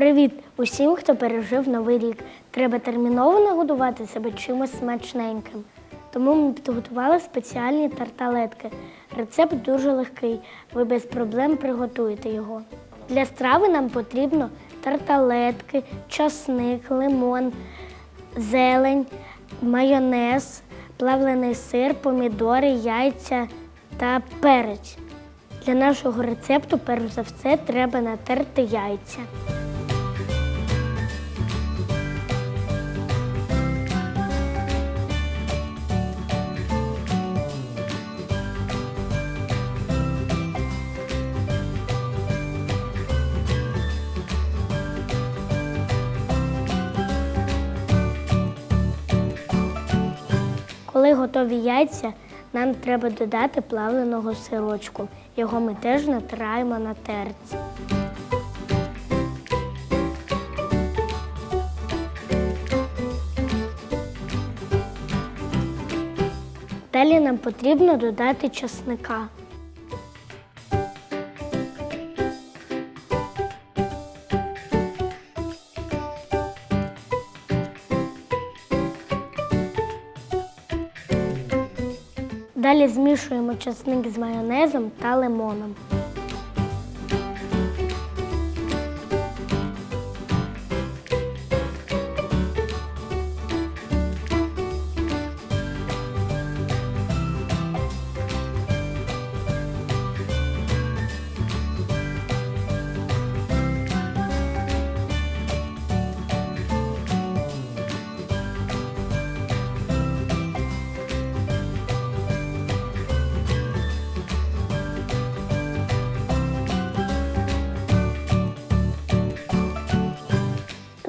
Привіт усім, хто пережив новий рік. Треба терміново нагодувати себе чимось смачненьким. Тому ми підготували спеціальні тарталетки. Рецепт дуже легкий. Ви без проблем приготуєте його. Для страви нам потрібно тарталетки, часник, лимон, зелень, майонез, плавлений сир, помідори, яйця та перець. Для нашого рецепту, перш за все, треба натерти яйця. Коли готові яйця, нам треба додати плавленого сирочку. Його ми теж натираємо на терці. Далі нам потрібно додати часника. Далі змішуємо часник з майонезом та лимоном.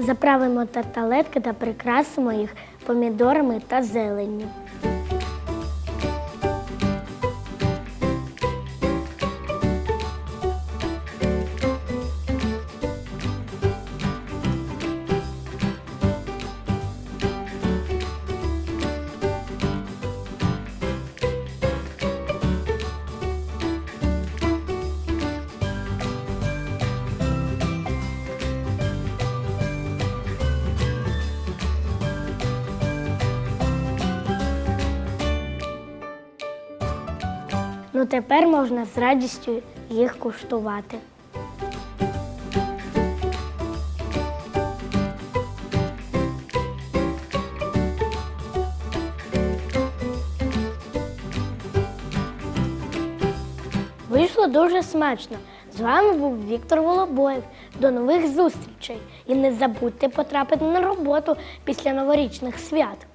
Заправимо тарталетки та прикрасимо їх помідорами та зеленню. Ну тепер можна з радістю їх куштувати. Вийшло дуже смачно. З вами був Віктор Волобоєв. До нових зустрічей. І не забудьте потрапити на роботу після новорічних свят.